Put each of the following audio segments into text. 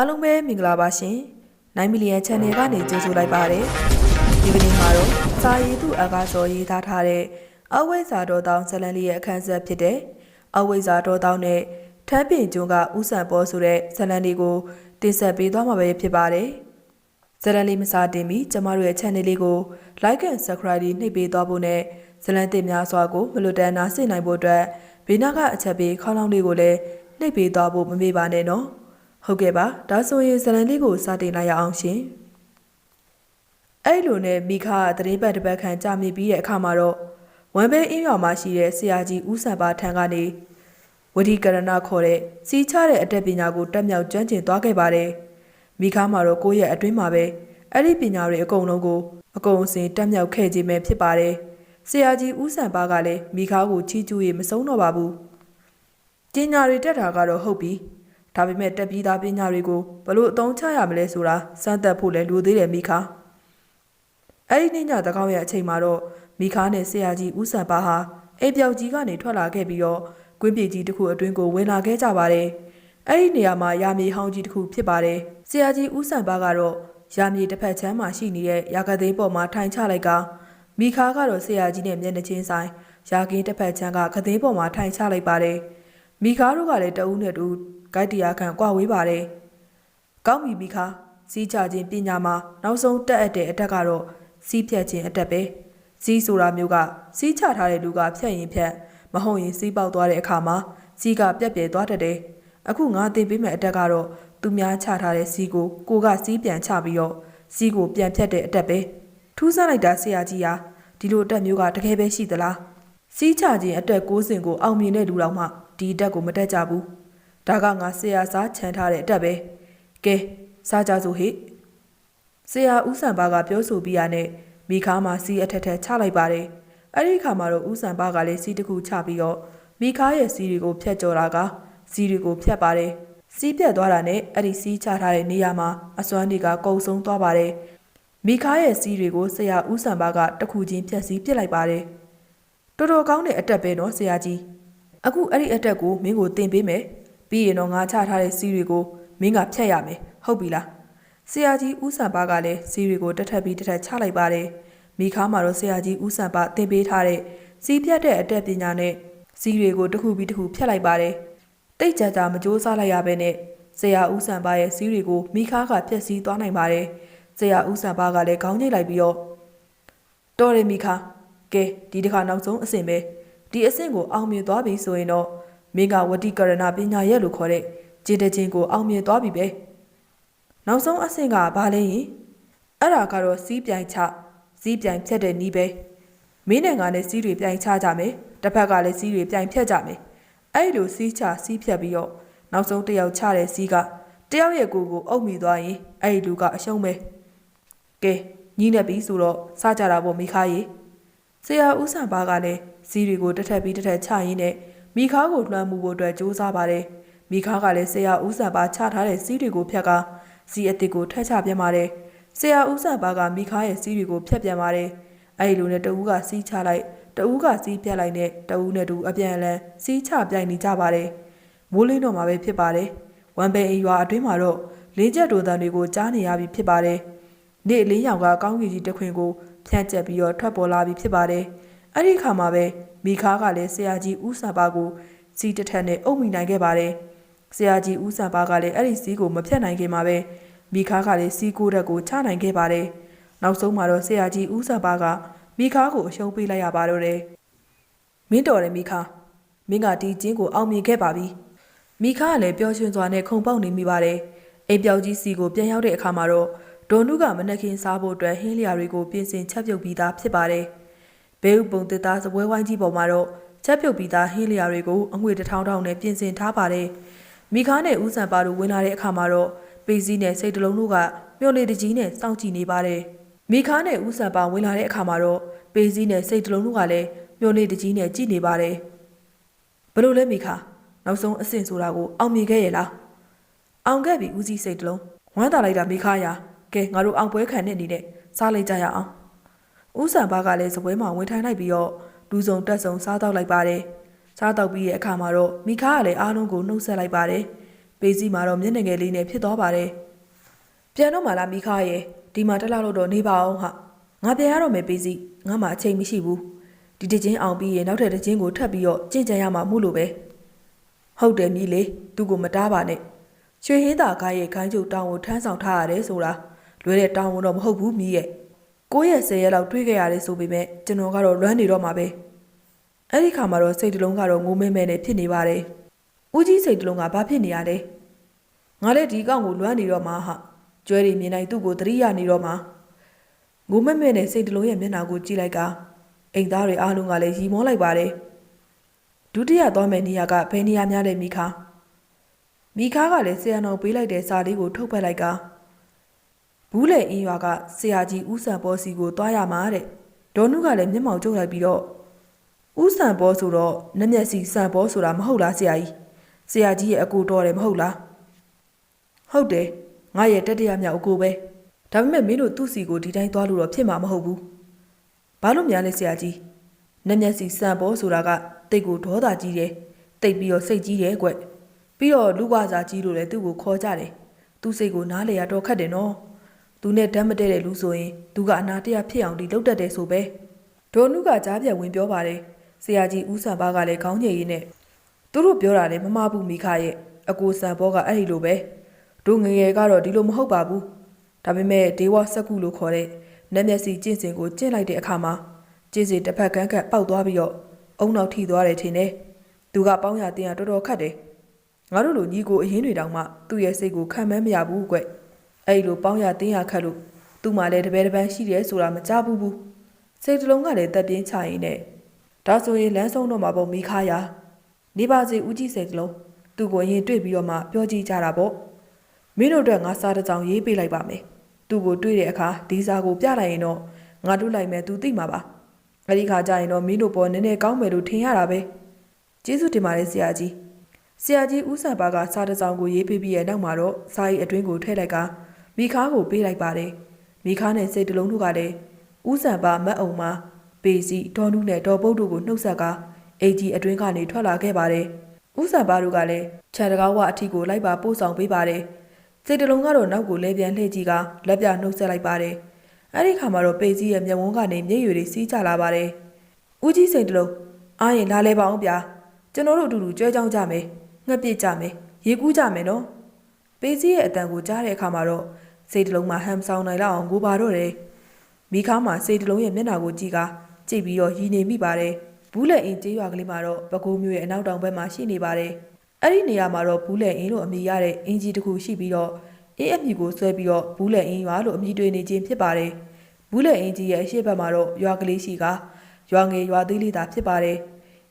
အားလုံးပဲမင်္ဂလာပါရှင်9 million channel ကနေကြိုဆိုလိုက်ပါတယ်ဒီကနေ့မှာတော့စာရည်သူအကားစော်ရေးသားထားတဲ့အဝိဇ္ဇာတော်တောင်းဇလန်လေးရဲ့အခန်းဆက်ဖြစ်တဲ့အဝိဇ္ဇာတော်တောင်းနဲ့ထမ်းပင်ကျွန်းကဥဆန်ပေါ်ဆိုတဲ့ဇလန်လေးကိုတင်ဆက်ပေးသွားမှာပဲဖြစ်ပါတယ်ဇလန်လေးမစားတင်ပြီးကျမတို့ရဲ့ channel လေးကို like and subscribe လေးနှိပ်ပေးသွားဖို့နဲ့ဇလန်တင်များစွာကိုမလွတ်တမ်းနားဆင်နိုင်ဖို့အတွက်ဘေးနားကအချက်ပေးခေါင်းလောင်းလေးကိုလည်းနှိပ်ပေးသွားဖို့မမေ့ပါနဲ့နော် ဟုတ်ကဲ့ပါဒါဆိုရင်ဇလန်လေးကိုစတင်လိုက်ရအောင်ရှင်အဲ့လိုနဲ့မိခါကသတင်းပတ်တစ်ပတ်ခန့်ကြာမြင့်ပြီးတဲ့အခါမှာတော့ဝမ်ဘဲအင်းရွာမှာရှိတဲ့ဆရာကြီးဦးစံပါထံကနေဝတိကရဏခေါ်တဲ့စီးချတဲ့အတက်ပညာကိုတက်မြောက်ကျွမ်းကျင်သွားခဲ့ပါတယ်မိခါမှာတော့ကိုယ့်ရဲ့အတွင်းမှာပဲအဲ့ဒီပညာတွေအကုန်လုံးကိုအကုန်အစင်တက်မြောက်ခဲ့ခြင်းပဲဖြစ်ပါတယ်ဆရာကြီးဦးစံပါကလည်းမိခါကိုချီးကျူးရမဆုံးတော့ပါဘူးပညာတွေတက်တာကတော့ဟုတ်ပြီ ဒါပေမဲ့တက်ပြီးသားပညာတွေကိုဘလို့အသုံးချရမလဲဆိုတာစမ်းသပ်ဖို့လည်းလိုသေးတယ်မိခါအဲ့ဒီနေ့ညတကောင်းရဲ့အချိန်မှာတော့မိခါနဲ့ဆရာကြီးဦးစံပါဟာအိမ်ပြောက်ကြီးကနေထွက်လာခဲ့ပြီးတော့ကွင်းပြေကြီးတစ်ခုအတွင်းကိုဝင်လာခဲ့ကြပါတယ်အဲ့ဒီနေရာမှာရာမြေဟောင်းကြီးတစ်ခုဖြစ်ပါတယ်ဆရာကြီးဦးစံပါကတော့ရာမြေတစ်ဖက်ချမ်းမှာရှိနေတဲ့ရာကသိန်းပေါ်မှာထိုင်ချလိုက်ကမိခါကတော့ဆရာကြီးနဲ့မျက်နှာချင်းဆိုင်ရာကင်းတစ်ဖက်ချမ်းကကသိန်းပေါ်မှာထိုင်ချလိုက်ပါတယ်မိခါတို့ကလည်းတအူးနဲ့တူ ဂိုက်တရားခံကွာဝေးပါတယ်။ကောင်းပြီမိခါစီးချခြင်းပညာမှာနောက်ဆုံးတက်အပ်တဲ့အတက်ကတော့စီးဖြတ်ခြင်းအတက်ပဲ။စီးဆိုတာမျိုးကစီးချထားတဲ့လူကဖြတ်ရင်ဖြတ်မဟုတ်ရင်စီးပေါက်သွားတဲ့အခါမှာစီးကပြက်ပြဲသွားတတ်တယ်။အခုငါတင်ပေးမဲ့အတက်ကတော့သူများချထားတဲ့စီးကိုကိုကစီးပြန်ချပြီးတော့စီးကိုပြန်ဖြတ်တဲ့အတက်ပဲ။ထူးဆန်းလိုက်တာဆရာကြီးဟာဒီလိုအတက်မျိုးကတကယ်ပဲရှိသလား။စီးချခြင်းအတက်ကိုးစင်ကိုအောင်မြင်တဲ့လူတော်မှဒီအတက်ကိုမတက်ကြဘူး။ ဒါကငါဆရာစားခြံထားတဲ့အတက်ပဲကဲစားကြစို့ဟိဆရာဦးစံပါကပြောဆိုပြီးရနဲ့မိခါမှာစီးအထက်ထက်ချလိုက်ပါတယ်အဲ့ဒီခါမှာတော့ဦးစံပါကလည်းစီးတစ်ခုချပြီးတော့မိခါရဲ့စီးတွေကိုဖြတ်ကျော်တာကစီးတွေကိုဖြတ်ပါတယ်စီးပြတ်သွားတာနဲ့အဲ့ဒီစီးချထားတဲ့နေရာမှာအစွမ်းတွေကကုံဆုံးသွားပါတယ်မိခါရဲ့စီးတွေကိုဆရာဦးစံပါကတစ်ခုချင်းဖြတ်စီးပစ်လိုက်ပါတယ်တော်တော်ကောင်းတဲ့အတက်ပဲနော်ဆရာကြီးအခုအဲ့ဒီအတက်ကိုမင်းကိုတင်ပေးမယ် ပြီးရင်တော့ငါချထားတဲ့စီးတွေကိုမင်းကဖြတ်ရမယ်ဟုတ်ပြီလားဆရာကြီးဦးစံပါကလည်းစီးတွေကိုတစ်ထပ်ပြီးတစ်ထပ်ချလိုက်ပါတယ်မိခါမှာတော့ဆရာကြီးဦးစံပါတင်ပေးထားတဲ့စီးဖြတ်တဲ့အတက်ပညာနဲ့စီးတွေကိုတစ်ခုပြီးတစ်ခုဖြတ်လိုက်ပါတယ်တိတ်ကြကြမကြိုးစားလိုက်ရပဲနဲ့ဆရာဦးစံပါရဲ့စီးတွေကိုမိခါကဖြတ်စည်းသွားနိုင်ပါတယ်ဆရာဦးစံပါကလည်းခေါင်းညိတ်လိုက်ပြီးတော့တော်တယ်မိခါကဲဒီတစ်ခါနောက်ဆုံးအဆင့်ပဲဒီအဆင့်ကိုအောင်မြင်သွားပြီဆိုရင်တော့ မင်းကဝတိကရဏပညာရဲ့လို့ခေါ်တဲ့ခြေတချင်းကိုအောင်မြင်သွားပြီပဲနောက်ဆုံးအဆင့်ကဘာလဲရင်အဲ့ဒါကတော့စီးပြိုင်ချစီးပြိုင်ဖြတ်တဲ့နီးပဲမင်းနဲ့ငါနဲ့စီးတွေပြိုင်ချကြမယ်တစ်ဖက်ကလည်းစီးတွေပြိုင်ဖြတ်ကြမယ်အဲ့လိုစီးချစီးဖြတ်ပြီးတော့နောက်ဆုံးတစ်ယောက်ချတဲ့စီးကတယောက်ရဲ့ကိုယ်ကိုအုပ်မိသွားရင်အဲ့ဒီလူကအရှုံးပဲကဲညီးနေပြီဆိုတော့စကြတာပေါ့မိခါကြီးဆရာဦးစံပါကလည်းစီးတွေကိုတစ်ထပ်ပြီးတစ်ထပ်ချရင်းနဲ့ မိခါကိုလွှမ်းမှုဖို့အတွက်စူးစမ်းပါတယ်။မိခါကလည်းဆရာဦးစံပါချထားတဲ့စီးတွေကိုဖြတ်ကာစီအစ်စ်ကိုထက်ချပြန်ပါတယ်။ဆရာဦးစံပါကမိခါရဲ့စီးတွေကိုဖြတ်ပြန်ပါတယ်။အဲဒီလိုနဲ့တဦးကစီးချလိုက်တဦးကစီးပြတ်လိုက်နဲ့တဦးနဲ့တူအပြန်အလှန်စီးချပြိုင်နေကြပါတယ်။မိုးလင်းတော့မှာပဲဖြစ်ပါတယ်။ဝမ်ပယ်အရွာအတွင်းမှာတော့လေးချက်တိုတန်တွေကိုကြားနေရပြီဖြစ်ပါတယ်။နေ့လေးရောင်ကကောင်းကင်ကြီးတစ်ခွင်ကိုဖြန့်ကျက်ပြီးတော့ထွက်ပေါ်လာပြီဖြစ်ပါတယ်။ အဲ့ဒီခါမှာပဲမိခါကလည်းဆရာကြီးဦးစံပါကိုစီးတစ်ထက်နဲ့အုပ်မိနိုင်ခဲ့ပါတယ်။ဆရာကြီးဦးစံပါကလည်းအဲ့ဒီစီးကိုမဖြတ်နိုင်ခင်မှာပဲမိခါကလည်းစီးကိုတက်ကိုချနိုင်ခဲ့ပါတယ်။နောက်ဆုံးမှာတော့ဆရာကြီးဦးစံပါကမိခါကိုအရှုံးပေးလိုက်ရပါတော့တယ်။မင်းတော်တယ်မိခါမင်းကဒီကျင်းကိုအောင်မြင်ခဲ့ပါပြီ။မိခါကလည်းပျော်ရွှင်စွာနဲ့ခုန်ပေါက်နေမိပါတယ်။အိမ်ပြောက်ကြီးစီကိုပြန်ရောက်တဲ့အခါမှာတော့ဒေါ်နုကမနက်ခင်းစားဖို့အတွက်ဟင်းလျာတွေကိုပြင်ဆင်ချက်ပြုတ်ပြီးသားဖြစ်ပါတယ်။ ဘဲဥပုံတစ်သားစပွဲဝိုင်းကြီးပေါ်မှာတော့ချက်ပြုတ်ပြီးသားဟင်းလျာတွေကိုအငွေတစ်ထောင်ထောင်နဲ့ပြင်ဆင်ထားပါတယ်။မိခါနဲ့ဦးစံပါတို့ဝင်လာတဲ့အခါမှာတော့ပေစည်းနဲ့စိတ်တလုံးတို့ကမျော်နေတကြီးနဲ့စောင့်ကြည့်နေပါတယ်။မိခါနဲ့ဦးစံပါဝင်လာတဲ့အခါမှာတော့ပေစည်းနဲ့စိတ်တလုံးတို့ကလည်းမျော်နေတကြီးနဲ့ကြည့်နေပါတယ်။ဘလို့လဲမိခါနောက်ဆုံးအဆင့်ဆိုတာကိုအောင်မြင်ခဲ့ရဲ့လား။အောင်ခဲ့ပြီဦးစီးစိတ်တလုံးဝမ်းသာလိုက်တာမိခါရာကဲငါတို့အောင်ပွဲခံတဲ့အနေနဲ့စားလိုက်ကြရအောင်။ ဦးစံပါကလည်းစပွဲမှာဝင်ထိုင်လိုက်ပြီးတော့လူစုံတက်စုံစားတော့လိုက်ပါတယ်။စားတော့ပြီးတဲ့အခါမှာတော့မိခါကလည်းအားလုံးကိုနှုတ်ဆက်လိုက်ပါတယ်။ပေးစီမှာတော့မျက်နှာငယ်လေးနဲ့ဖြစ်သွားပါတယ်ပြန်တော့မှလာမိခါရဲ့ဒီမှာတက်လာလို့တော့နေပါအောင်ဟာငါပြန်ရတော့မယ်ပေးစီငါမှအချိန်မရှိဘူးဒီတစ်ချင်းအောင်ပြီးရင်နောက်ထပ်တစ်ချင်းကိုထပ်ပြီးတော့ကြင်ကြံရမှာမို့လို့ပဲဟုတ်တယ်မြည်လေသူ့ကိုမတားပါနဲ့ရွှေဟင်းသာကားရဲ့ခိုင်းချုပ်တောင်းကိုထမ်းဆောင်ထားရတယ်ဆိုတာလွဲတဲ့တောင်းဝန်တော့မဟုတ်ဘူးမြည်ရဲ့ ကိုယ့်ရဲ့ဆယ်ရက်လောက်တွေးခဲ့ရတယ်ဆိုပေမဲ့ကျွန်တော်ကတော့လွမ်းနေတော့မှာပဲအဲ့ဒီခါမှာတော့စိတ်တလုံးကတော့ငိုမဲမဲနဲ့ဖြစ်နေပါတယ်ဦးကြီးစိတ်တလုံးကဘာဖြစ်နေရလဲငါလည်းဒီကောင်ကိုလွမ်းနေတော့မှာဟာကျွဲရီမြင်တိုင်းသူ့ကိုသတိရနေတော့မှာငိုမဲမဲနဲ့စိတ်တလုံးရဲ့မျက်နှာကိုကြည့်လိုက်ကအိမ်သားတွေအားလုံးကလည်းရီမောလိုက်ပါတယ်ဒုတိယသွားမယ့်နေရာကဘယ်နေရာများလဲမိခါမိခါကလည်းဆရာတော်ပေးလိုက်တဲ့စာလေးကိုထုတ်ဖက်လိုက်က ဘူးလေအင်းရွာကဆရာကြီးဦးဆန်ပေါ်စီကိုတွားရမှာတဲ့ဒေါ်နုကလည်းမျက်မှောင်ကျုပ်လိုက်ပြီးတော့ဦးဆန်ပေါ်ဆိုတော့နက်မျက်စီဆန်ပေါ်ဆိုတာမဟုတ်လားဆရာကြီးဆရာကြီးရဲ့အကူတော်တယ်မဟုတ်လားဟုတ်တယ်ငါရဲ့တတိယမြောက်အကူပဲဒါပေမဲ့မင်းတို့သူ့စီကိုဒီတိုင်းသွားလို့တော့ဖြစ်မှာမဟုတ်ဘူးဘာလို့များလဲဆရာကြီးနက်မျက်စီဆန်ပေါ်ဆိုတာကတိတ်ကိုဒေါသကြီးတယ်တိတ်ပြီးတော့စိတ်ကြီးတယ်ကွပြီးတော့လူ့ဘဝစာကြီးလို့လည်းသူ့ကိုခေါ်ကြတယ်သူ့စိတ်ကိုနားလေရတော့ခတ်တယ်နော် သူနဲ့ဓာတ်မတည့်တဲ့လူဆိုရင်သူကအနာတရားဖြစ်အောင်ဒီလုပ်တတ်တယ်ဆိုပဲဒေါ်နုကကြားပြဝင်ပြောပါတယ်ဆရာကြီးဦးဆန်ဘာကလည်းခေါင်းညိတ်ရင်းနဲ့သူတို့ပြောတာလည်းမမဘူးမိခရဲ့အကိုဆန်ဘောကအဲ့ဒီလိုပဲတို့ငယ်ငယ်ကတော့ဒီလိုမဟုတ်ပါဘူးဒါပေမဲ့ဒေဝစက်ကုလို့ခေါ်တဲ့နက်မျက်စီကျင့်စဉ်ကိုကျင့်လိုက်တဲ့အခါမှာကျင့်စဉ်တစ်ဖက်ကန်းကပ်ပေါက်သွားပြီးတော့အုံနောက်ထိသွားတယ်ထင်တယ်သူကပေါင်းရတင်ရတော်တော်ခတ်တယ်ငါတို့လိုညီကိုအရင်တွေတောင်မှသူ့ရဲ့စိတ်ကိုခံမမရဘူးကွ အဲ့လိုပေါင်းရတင်းရခတ်လို့သူ့မှာလည်းတပည့်တပန်းရှိတယ်ဆိုတာမကြဘူးဘူးစိတ်တလုံးကလည်းတက်ပြင်းချရင်နဲ့ဒါဆိုရင်လမ်းဆုံးတော့မှာပေါ့မိခါရနေပါစေဦးကြီးစိတ်တလုံးသူ့ကိုရင်တွေ့ပြီးတော့မှပြောကြည့်ကြတာပေါ့မင်းတို့အတွက်ငါစားတစ်စောင်ရေးပေးလိုက်ပါမယ်သူ့ကိုတွေ့တဲ့အခါဒီစားကိုပြလိုက်ရင်တော့ငါတို့လိုက်မယ်သူသိမှာပါအဲ့ဒီခါကျရင်တော့မင်းတို့ပေါ်နည်းနည်းကောင်းမယ်လို့ထင်ရတာပဲကျေးဇူးတင်ပါတယ်ဆရာကြီးဆရာကြီးဦးဆန်ပါကစားတစ်စောင်ကိုရေးပေးပြီးရဲ့နောက်မှာတော့စာရီအတွင်းကိုထည့်လိုက်က မိခါကိုပေးလိုက်ပါတယ်မိခါနဲ့စိတ်တလုံးတို့ကလည်းဦးဆန်ပါမတ်အုံမှာပေစီဒေါ်နုနဲ့ဒေါ်ပုတ်တို့ကိုနှုတ်ဆက်ကာအေဂျီအတွင်းကနေထွက်လာခဲ့ပါတယ်ဦးဆန်ပါတို့ကလည်းခြံတကားဝအထီကိုလိုက်ပါပို့ဆောင်ပေးပါတယ်စိတ်တလုံးကတော့နောက်ကိုလဲပြန်လှည့်ကြည့်ကလက်ပြနှုတ်ဆက်လိုက်ပါတယ်အဲ့ဒီခါမှာတော့ပေစီရဲ့မျက်ဝန်းကနေမျက်ရည်တွေစီးကျလာပါတယ်ဦးကြီးစိတ်တလုံးအားရင်လာလဲပါအောင်ဗျာကျွန်တော်တို့အတူတူကြွဲကြောင်းကြမယ်ငှက်ပစ်ကြမယ်ရေကူးကြမယ်နော်ပေစီရဲ့အတန်ကိုကြားတဲ့အခါမှာတော့ စိတ်တလုံးမှာဟမ်ဆောင်နိုင်လောက်အောင်ကိုပါတော့တယ်မိခါမှာစိတ်တလုံးရဲ့မျက်နှာကိုကြည့်ကကြည့်ပြီးတော့ရည်နေမိပါတယ်ဘူးလက်အင်းကျေးရွာကလေးမှာတော့ပကိုးမျိုးရဲ့အနောက်တောင်ဘက်မှာရှိနေပါတယ်အဲ့ဒီနေရာမှာတော့ဘူးလက်အင်းလို့အမည်ရတဲ့အင်ဂျီတစ်ခုရှိပြီးတော့အေးအမည်ကိုဆွဲပြီးတော့ဘူးလက်အင်းရွာလို့အမည်တွေနေခြင်းဖြစ်ပါတယ်ဘူးလက်အင်းကြီးရဲ့အရှိတ်ဘက်မှာတော့ရွာကလေးရှိကရွာငယ်ရွာသေးလေးသာဖြစ်ပါတယ်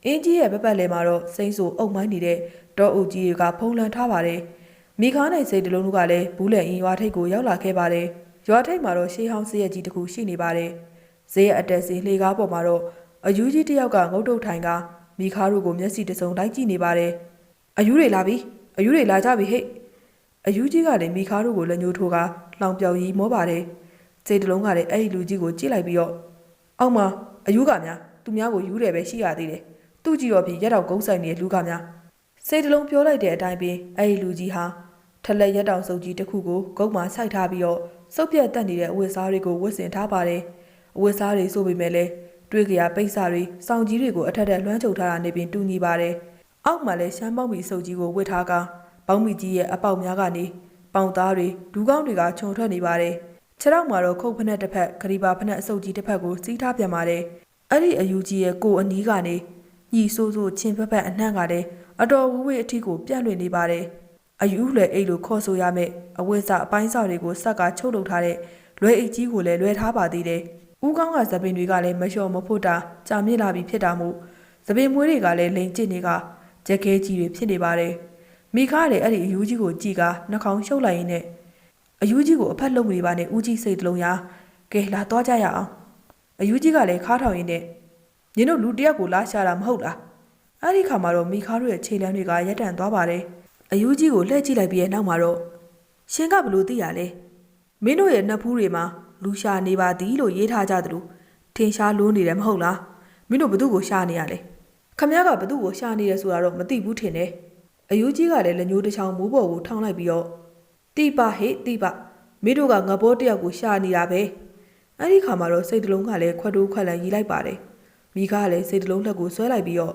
အင်းကြီးရဲ့ဘက်ပတ်လည်မှာတော့စိမ့်ဆူအုပ်မိုင်းနေတဲ့တောအုပ်ကြီးတွေကဖုံးလန်းထားပါတယ် မိခါနိုင်စိတ်တလုံးတို့ကလည်းဘူးလက်အင်းရွာထိပ်ကိုရောက်လာခဲ့ပါတယ်ရွာထိပ်မှာတော့ရှေးဟောင်းစရက်ကြီးတစ်ခုရှိနေပါတယ်ဈေးရဲ့အတက်စီလှေကားပေါ်မှာတော့အယူကြီးတစ်ယောက်ကငုတ်တုတ်ထိုင်ကမိခါတို့ကိုမျက်စိတစုံလိုက်ကြည့်နေပါတယ်အယူတွေလာပြီအယူတွေလာကြပြီဟဲ့အယူကြီးကလည်းမိခါတို့ကိုလက်ညှိုးထိုးကလောင်ပြောင်ရီမောပါတယ်စိတ်တလုံးကလည်းအဲ့ဒီလူကြီးကိုကြည့်လိုက်ပြီးတော့အောက်မှာအယူကများသူများကိုယူတယ်ပဲရှိရသေးတယ်သူ့ကြည့်တော့ပြီးရက်တော့ဂုံးဆိုင်နေတဲ့လူကများစိတ်တလုံးပြောလိုက်တဲ့အတိုင်းပင်အဲ့ဒီလူကြီးဟာ ထလက်ရက်တောင်စုပ်ကြီးတစ်ခုကိုဂုတ်မှာစိုက်ထားပြီးတော့စုပ်ပြတ်တက်နေတဲ့အဝတ်စားတွေကိုဝတ်ဆင်ထားပါတယ်အဝတ်စားတွေဆိုပေမဲ့လည်းတွေးကြရပိတ်စာတွေစောင်ကြီးတွေကိုအထက်ထက်လွှမ်းချုပ်ထားတာနေပင်တူညီပါတယ်အောက်မှာလည်းရှမ်းပေါက်မီစုပ်ကြီးကိုဝတ်ထားကပေါင်းမီကြီးရဲ့အပေါက်များကနေပေါင်သားတွေဒူးကောင်းတွေကခြုံထွက်နေပါတယ်ခြေထောက်မှာတော့ခုတ်ဖက်တစ်ဖက်ခရီပါဖက်အစုပ်ကြီးတစ်ဖက်ကိုစီးထားပြန်ပါတယ်အဲ့ဒီအယူကြီးရဲ့ကိုအနီးကနေညီဆိုးဆိုးချင်းဖက်ဖက်အနှံ့ကလည်းအတော်ဝဝေးအထီကိုပြန့်လွင့်နေပါတယ် အယူလွယ်အိတ်လို့ခေါ်ဆိုရမယ်အဝိဇ္ဇအပိုင်းစာတွေကိုစက်ကချုပ်လုပ်ထားတဲ့လွယ်အိတ်ကြီးကိုလည်းလွယ်ထားပါသေးတယ်ဦးကောင်းကသပင်တွေကလည်းမလျှော်မဖို့တာကြာမြင့်လာပြီဖြစ်တာမို့သပင်မွေးတွေကလည်းလိန်ကျစ်နေကကြက်ခဲကြီးတွေဖြစ်နေပါတယ်မိခါလည်းအဲ့ဒီအယူကြီးကိုကြည်ကနှာခေါင်းရှုပ်လိုက်ရင်းနဲ့အယူကြီးကိုအဖက်လုံးနေပါနဲ့ဦးကြီးစိတ်တလုံးရာကဲလာတော့ကြရအောင်အယူကြီးကလည်းခါထောင်ရင်းနဲ့ညင်တို့လူတယောက်ကိုလာရှာတာမဟုတ်လားအဲ့ဒီခါမှာတော့မိခါတို့ရဲ့ခြေလမ်းတွေကရက်တန့်သွားပါတယ် အယူကြီးကိုလှည့်ကြည့်လိုက်ပြီးရဲ့နောက်မှာတော့ရှင်ကဘလို့သိရလဲမင်းတို့ရဲ့နှက်ဖူးတွေမှာလူရှာနေပါသည်လို့ရေးထားကြသလိုထင်ရှားလို့နေတယ်မဟုတ်လားမင်းတို့ဘသူ့ကိုရှာနေရလဲခမရကဘသူ့ကိုရှာနေရဆိုတာတော့မသိဘူးထင်တယ်အယူကြီးကလည်းလက်ညှိုးတစ်ချောင်းမိုးပေါ်ကိုထောင်းလိုက်ပြီးတော့တိပါဟေ့တိပါမိတို့ကငဘောတယောက်ကိုရှာနေတာပဲအဲ့ဒီခါမှာတော့စိတ်တလုံးကလည်းခွက်တိုးခွက်လန်ရီလိုက်ပါတယ်မိခါကလည်းစိတ်တလုံးလက်ကိုဆွဲလိုက်ပြီးတော့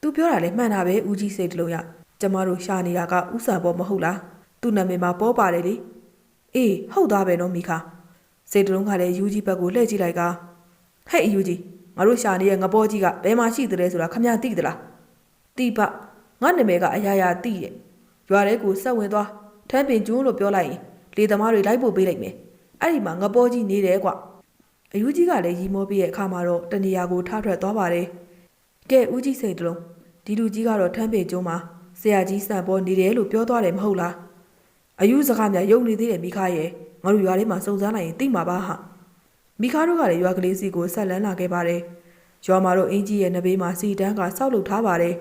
သူပြောတာလည်းမှန်တာပဲဦးကြီးစိတ်တလုံးရ ကျမတို့ရှာနေတာကဥဆန်ပေါ်မဟုတ်လားသူ့နာမည်မှာပေါ်ပါတယ်လေအေးဟုတ်သားပဲနော်မိခါစိတ်တလုံးကလည်းယူကြီးဘက်ကိုလှည့်ကြည့်လိုက်ကဟဲ့အယူကြီးငါတို့ရှာနေတဲ့ငဘောကြီးကဘယ်မှာရှိသလဲဆိုတာခမရသိသလားတိပငါနာမည်ကအရာရာတိတဲ့ရွာထဲကိုဆက်ဝင်သွားထမ်းပင်ကျွန်းလို့ပြောလိုက်ရင်လေသမားတွေလိုက်ပို့ပေးလိုက်မယ်အဲ့ဒီမှာငပေါ်ကြီးနေတယ်ကွအယူကြီးကလည်းရီမောပြီးရဲ့အခါမှာတော့တနေရာကိုထားထွက်သွားပါတယ်ကဲဦးကြီးစိတ်တလုံးဒီလူကြီးကတော့ထမ်းပင်ကျွန်းမှာ ဆရာကြီးစံပေါ်နေတယ်လို့ပြောသွားတယ်မဟုတ်လားအယူစကားများယုံနေသေးတယ်မိခရဲ့ငါတို့ရွာထဲမှာစုံစမ်းလိုက်ရင်သိမှာပါဟာမိခါတို့ကလည်းရွာကလေးစီကိုဆက်လန်းလာခဲ့ပါတယ်ရွာမှာတော့အင်းကြီးရဲ့နဘေးမှာစီတန်းကစောက်လုပ်ထားပါတယ်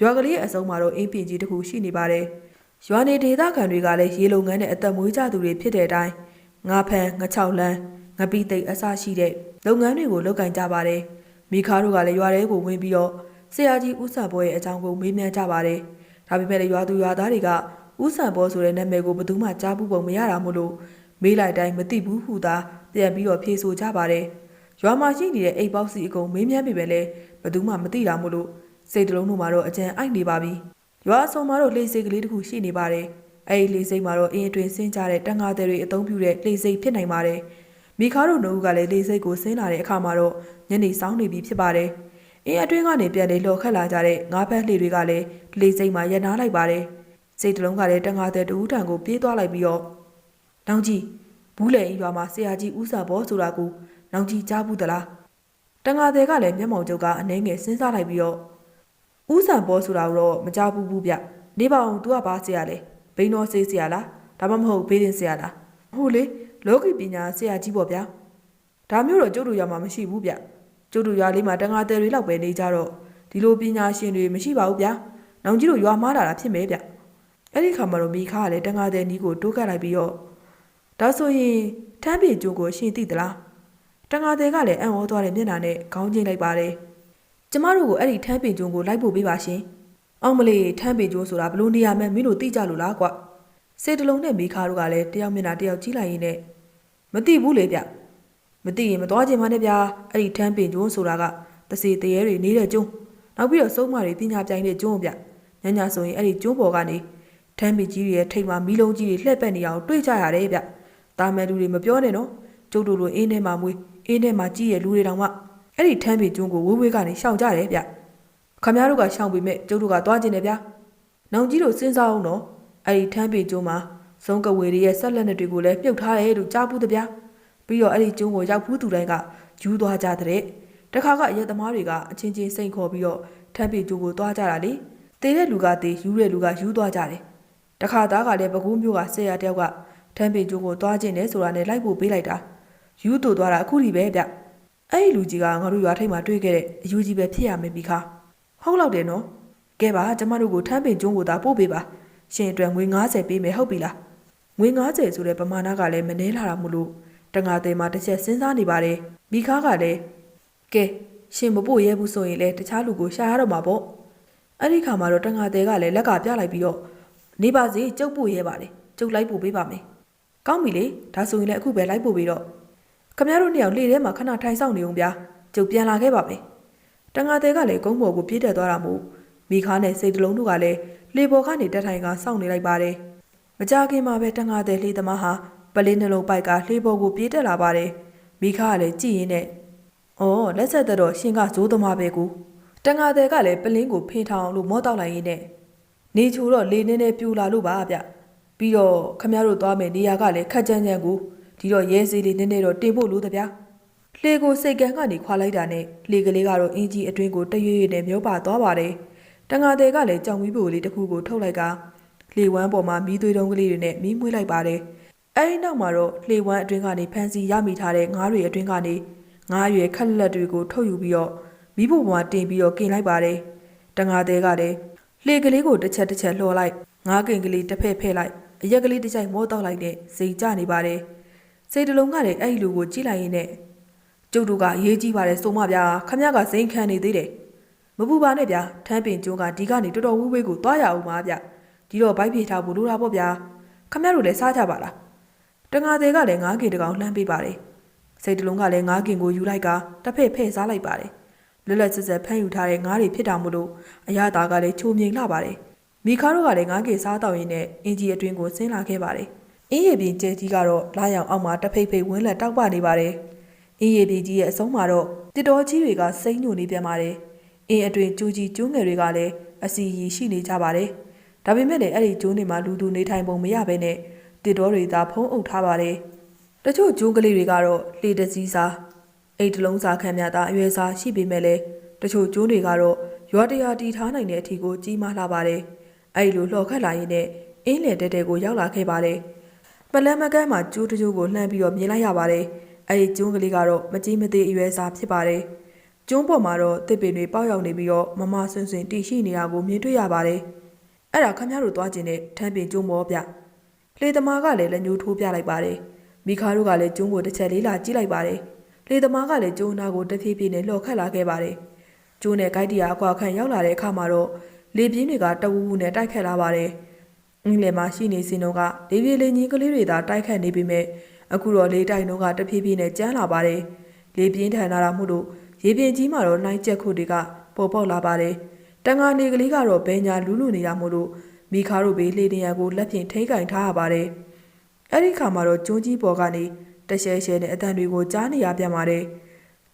ရွာကလေးရဲ့အစုံမှာတော့အင်းပင်ကြီးတစ်ခုရှိနေပါတယ်။ရွာနေဒေသခံတွေကလည်းရေလုံငန်းနဲ့အသက်မွေးကြသူတွေဖြစ်တဲ့အတိုင်းငါဖန်ငါချောက်လန်းငပိသိပ်အစရှိတဲ့လုပ်ငန်းတွေကိုလုပ်ကင်ကြပါတယ်။မိခါတို့ကလည်းရွာထဲကိုဝင်ပြီးတော့ဆရာကြီးဦးဆန်ဘောရဲ့အကြောင်းကိုမေးမြန်းကြပါတယ်။ ဒါပေမဲ့လည်းရွာသူရွာသားတွေကဦးဆန်ဘောဆိုတဲ့နာမည်ကိုဘယ်သူမှကြားဘူးပုံမရတာမို့လို့မေးလိုက်တိုင်းမသိဘူးဟူသာပြန်ပြီးတော့ဖြေဆိုကြပါတယ်။ရွာမှာရှိနေတဲ့အိတ်ပေါက်စီအကုန်မေးမြန်းပြီပဲလေဘယ်သူမှမသိတာမို့လို့စိတ်တလုံးတို့မှာတော့အကြံအိုက်နေပါပြီ။ရွာအစုံမှာတော့လေစိတ်ကလေးတစ်ခုရှိနေပါတယ်။အဲဒီလေစိတ်မှာတော့အင်းအတွင်းဆင်းကြတဲ့တန်ငါးတွေတွေအသုံးပြုတဲ့လေစိတ်ဖြစ်နိုင်ပါတယ်။မိခါတို့နှုတ်ကလည်းလေစိတ်ကိုဆင်းလာတဲ့အခါမှာတော့ညနေဆောင်နေပြီဖြစ်ပါတယ်။ အင်းအတွင်းကနေပြန်လေလော်ခတ်လာကြတဲ့ငါးဖက်လှေတွေကလည်းလေစိတ်မှာရနာလိုက်ပါတယ်။စိတ်တလုံးကလည်းတန်ငါးတဲ့တူထံကိုပြေးသွားလိုက်ပြီးတော့နောင်ကြီးဘူးလေရွာမှာဆရာကြီးဦးစာဘောဆိုတာကိုနောင်ကြီးကြားဘူးသလား။တန်ငါတဲ့ကလည်းမျက်မှောင်ကျုပ်ကအနှဲငယ်စဉ်းစားလိုက်ပြီးတော့ဥဆန်ပေါ်ဆိုတာတော့မကြဘူးဘူးဗျနေပါအောင် तू ကဘာဆရာလဲဘိန်းတော်စေးဆရာလားဒါမှမဟုတ်ဘေးရင်ဆရာလားဟုတ်လေလောကီပညာဆရာကြီးပေါ့ဗျာဒါမျိုးတော့ကျုပ်တို့ရွာမှာမရှိဘူးဗျ ကျုပ်တို့ရွာလေးမှာတန်ငါတယ်တွေလောက်ပဲနေကြတော့ဒီလိုပညာရှင်တွေမရှိပါဘူးဗျာနောင်ကြီးတို့ရွာမားလာတာဖြစ်မယ်ဗျအဲ့ဒီခါမှာတော့မိခါကလည်းတန်ငါတယ်နီးကိုတိုးကပ်လိုက်ပြီးတော့ဒါဆိုရင်ထမ်းပြေကျိုးကိုရှင်သိသလားတန်ငါတယ်ကလည်းအံ့ဩသွားတဲ့မျက်နှာနဲ့ခေါင်းကျိတ်လိုက်ပါတယ်ကျမတို့ကိုအဲ့ဒီထမ်းပင်ကျုံကိုလိုက်ဖို့ပေးပါရှင်။အောင်မလေးထမ်းပင်ကျုံဆိုတာဘလို့နေရမှန်းမင်းတို့သိကြလို့လားကွ။စေတလုံးနဲ့မိခါတို့ကလည်းတယောက်မျက်နှာတယောက်ကြည့်လိုက်ရင်းနဲ့မသိဘူးလေဗျ။ မသိရင်မသွားချင်ပါနဲ့ဗျာ။အဲ့ဒီထမ်းပင်ကျုံဆိုတာကတစေတရေတွေနေတဲ့ကျုံနောက်ပြီးတော့စုံမတွေပညာပြိုင်တဲ့ကျုံဗျ။ညညဆိုရင်အဲ့ဒီကျုံပေါ်ကနေထမ်းပင်ကြီးတွေရဲ့ထိတ်မှာမီးလုံးကြီးတွေလှည့်ပက်နေအောင်တွေ့ကြရတယ်ဗျ။တာမယ်လူတွေမပြောနဲ့နော်။ကျုပ်တို့လိုအင်းထဲမှာမွေးအင်းထဲမှာကြီးရဲ့လူတွေတောင်မှအဲ့ဒီထမ်းပေကျွန်းကိုဝေးဝေးကနေရှောင်ကြတယ်ဗျခမရတို့ကရှောင်ပေမဲ့ကျုပ်တို့ကသွားကျင်တယ်ဗျနောင်ကြီးတို့စဉ်းစားအောင်နော်အဲ့ဒီထမ်းပေကျွန်းမှာစုံကဝေတွေရဲ့ဆက်လက်နဲ့တွေကိုလည်းမြုပ်ထားတယ်လို့ကြားဘူးတဗျ ပြီးတော့အဲ့ဒီကျွန်းကိုရောက်ဘူးသူတိုင်းကယူသွားကြတဲ့တခါကအရက်သမားတွေကအချင်းချင်းစိန်ခေါ်ပြီးတော့ထမ်းပေကျွန်းကိုသွားကြတာလေတေးတဲ့လူကတေးယူတဲ့လူကယူသွားကြတယ်တခါသားကလည်းပကူးမျိုးကဆရာတယောက်ကထမ်းပေကျွန်းကိုသွားကျင်တယ်ဆိုတာနဲ့လိုက်ဖို့ပေးလိုက်တာယူတူသွားတာအခုထိပဲဗျအဲ့ဒီလူကြီးကငါတို့ရွာထိပ်မှာတွေ့ခဲ့တဲ့အယူကြီးပဲဖြစ်ရမယ်ပြီခါဟုတ်လောက်တယ်နော်ကဲပါကျမတို့ကိုထမ်းပင်ကျွန်းကိုသာပို့ပေးပါရှင်အတွက်ငွေ90ပေးမယ်ဟုတ်ပြီလားငွေ90ဆိုတဲ့ပမာဏကလည်းမနှဲလာတာမို့လို့ တငါသေးမှာတစ်ချက်စဉ်းစားနေပါတယ်မိခါကလည်းကဲရှင်မပို့ရဲဘူးဆိုရင်လည်းတခြားလူကိုရှာရတော့မှာပေါ့အဲ့ဒီခါမှာတော့တငါသေးကလည်းလက်ကပြလိုက်ပြီးတော့နေပါစေကျုပ်ပို့ရဲပါလေကျုပ်လိုက်ပို့ပေးပါမယ်ကောင်းပြီလေဒါဆိုရင်လည်းအခုပဲလိုက်ပို့ပြီးတော့ခမရတို့နှစ်ယောက်လေထဲမှာခဏထိုင်ဆောင်နေအောင်ဗျာကျုပ်ပြန်လာခဲ့ပါမယ်တန်ငါတဲကလည်းကုန်းပေါ်ကိုပြေးတက်သွားတာမို့မိခါနဲ့စိတ်တလုံးတို့ကလည်းလေပေါ်ကနေတက်ထိုင်ကစောင့်နေလိုက်ပါတယ်မကြခင်မှာပဲတန်ငါတဲလေသမားဟာ ပလင်းနှလုံးပိုက်ကလေပေါ်ကိုပြေးတက်လာပါတယ်မိခါကလည်းကြည်ရင်နဲ့အော်လက်ဆက်သက်တော့ရှင်ကဇိုးသမားပဲကူတန်ငါတဲကလည်းပလင်းကိုဖင်ထောင်လို့မောတောက်လိုက်ရင်းနဲ့နေချိုတော့လေနင်းနဲ့ပြူလာလို့ပါဗျပြီးတော့ခမရတို့သွားမယ်နေရာကလည်းခက်ကြမ်းကြမ်းကိုဒီတော့ရဲစီလေးနည်းနည်းတော့တင်ဖို့လို့တဗျာလှေကိုစိတ်ကန်းကနေခွာလိုက်တာနဲ့လှေကလေးကတော့အင်းကြီးအတွင်းကိုတရွေ့ရွေ့နဲ့မျောပါသွားပါတယ်တန်ငါတဲ့ကလည်းကြောင်မီးပိုလေးတစ်ခုကိုထုတ်လိုက်ကလှေဝမ်းပေါ်မှာမီးသွေးတုံးကလေးတွေနဲ့မီးမွေးလိုက်ပါတယ် အဲဒီနောက်မှာတော့လှေဝမ်းအတွင်းကနေဖန်စီရမိထားတဲ့ငါးတွေအတွင်းကနေငါးရွယ်ခက်လက်တွေကိုထုတ်ယူပြီးတော့မီးဖို့ပေါ်မှာတင်ပြီးတော့กินလိုက်ပါတယ်တန်ငါတဲ့ကလည်းလှေကလေးကိုတစ်ချက်တစ်ချက်လှော်လိုက်ငါးကင်ကလေးတစ်ဖက်ဖဲ့လိုက်အရက်ကလေးတစ်ချိုက်မောတောက်လိုက်နဲ့စိတ်ကြနေပါတယ်စိတ်တလုံးကလည်းအဲ့ဒီလူကိုကြည့်လိုက်ရင်နဲ့ကျုပ်တို့ကရေးကြည့်ပါတယ်ဆိုမှဗျာခမရကစိန်ခံနေသေးတယ်မမပူပါနဲ့ဗျာထမ်းပင်ကျွန်းကဒီကနေတော်တော်ဝေးဝေးကိုသွားရအောင်ပါဗျဒီတော့ဘိုက်ပြေထားဖို့လိုတာပေါ့ဗျာခမရတို့လည်းစားကြပါလား တငါသေးကလည်းငားကင်တကောင်လှမ်းပေးပါတယ်စိတ်တလုံးကလည်းငားကင်ကိုယူလိုက်ကတစ်ဖက်ဖဲ့စားလိုက်ပါတယ်လွတ်လပ်စစ်စစ်ဖမ်းယူထားတဲ့ငားတွေဖြစ်တာမို့လို့အရသာကလည်းချိုမြိန်လှပါတယ်မိခါတို့ကလည်းငားကင်စားတော့ရင်းနဲ့အင်ဂျီအတွင်းကိုဆင်းလာခဲ့ပါတယ်အင်းရည်ပြင်ကျဲကြီးကတော့လာရောင်အောက်မှာတစ်ဖိတ်ဖိတ်ဝင်းလက်တောက်ပနေပါတယ်အင်းရည်ပြင်ကြီးရဲ့အဆုံးမှာတော့တစ်တော်ကြီးတွေကစိမ့်ညိုနေပြန်ပါတယ်အင်းအတွင်ကျူးကြီးကျူးငယ်တွေကလည်းအစီရီရှိနေကြပါတယ်ဒါပေမဲ့လည်းအဲ့ဒီကျိုးနေမှာလူသူနေထိုင်ပုံမရဘဲနဲ့ တစ်တော်တွေသာဖုံးအုပ်ထားပါတယ်တချို့ကျိုးကလေးတွေကတော့လေတစည်းစားအိတ်တလုံးစားခံမြတာအရွယ်စားရှိပေမဲ့လည်းတချို့ကျိုးတွေကတော့ရွာတရာတီထားနိုင်တဲ့အထီကိုကြီးမားလာပါတယ်အဲ့လိုလှော်ခတ်လာရင်းနဲ့အင်းလေတဲတဲကိုရောက်လာခဲ့ပါတယ်ပလန်မကန်းမှာကျိုးတချို့ကိုလှမ်းပြီးတော့မြင်လိုက်ရပါတယ်အဲ့ဒီကျိုးကလေးကတော့မကြီးမသေးအရွယ်စားဖြစ်ပါတယ်ကျုံးပေါ်မှာတော့တစ်ပင်တွေပေါက်ရောက်နေပြီးတော့မမဆွန်းဆွန်းတည်ရှိနေတာကိုမြင်တွေ့ရပါတယ်အဲ့ဒါခမရတို့သွားကျင်တဲ့ထမ်းပင်ကျုံးမောဗျ လေသမားကလည်းလက်ညှိုးထိုးပြလိုက်ပါတယ်မိခါတို့ကလည်းကျုံးကိုတစ်ချက်လေးလာကြည့်လိုက်ပါတယ်လေသမားကလည်းကျုံးနာကိုတဖြည်းဖြည်းနဲ့လှော်ခတ်လာခဲ့ပါတယ်ကျိုးနဲ့ဂိုက်တီယာအကွာခန့်ရောက်လာတဲ့အခါမှာတော့လေပြင်းတွေကတဝူဝူနဲ့တိုက်ခတ်လာပါတယ်အင်းလေမှာရှိနေစင်တော့ကလေပြေလေကြီးကလေးတွေသာတိုက်ခတ်နေပြီမဲ့အခုတော့လေတိုင်တော့ကတဖြည်းဖြည်းနဲ့ကျန်းလာပါတယ်လေပြင်းထန်လာတာမို့လို့ရေပြင်ကြီးမှာတော့နိုင်ကျက်ခုတွေကပေါ်ပေါက်လာပါတယ်တန်ငါနေကလေးကတော့ဘဲညာလူးလူနေတာမို့လို့ မိခါတို့ဘေးလေတရံကိုလက်ဖြင့်ထိကင်ထားရပါတယ်အဲ့ဒီခါမှာတော့ကျုံးကြီးပေါ်ကနေတရှဲရှဲနဲ့အတန်တွေကိုကြားနေရပြန်ပါတယ်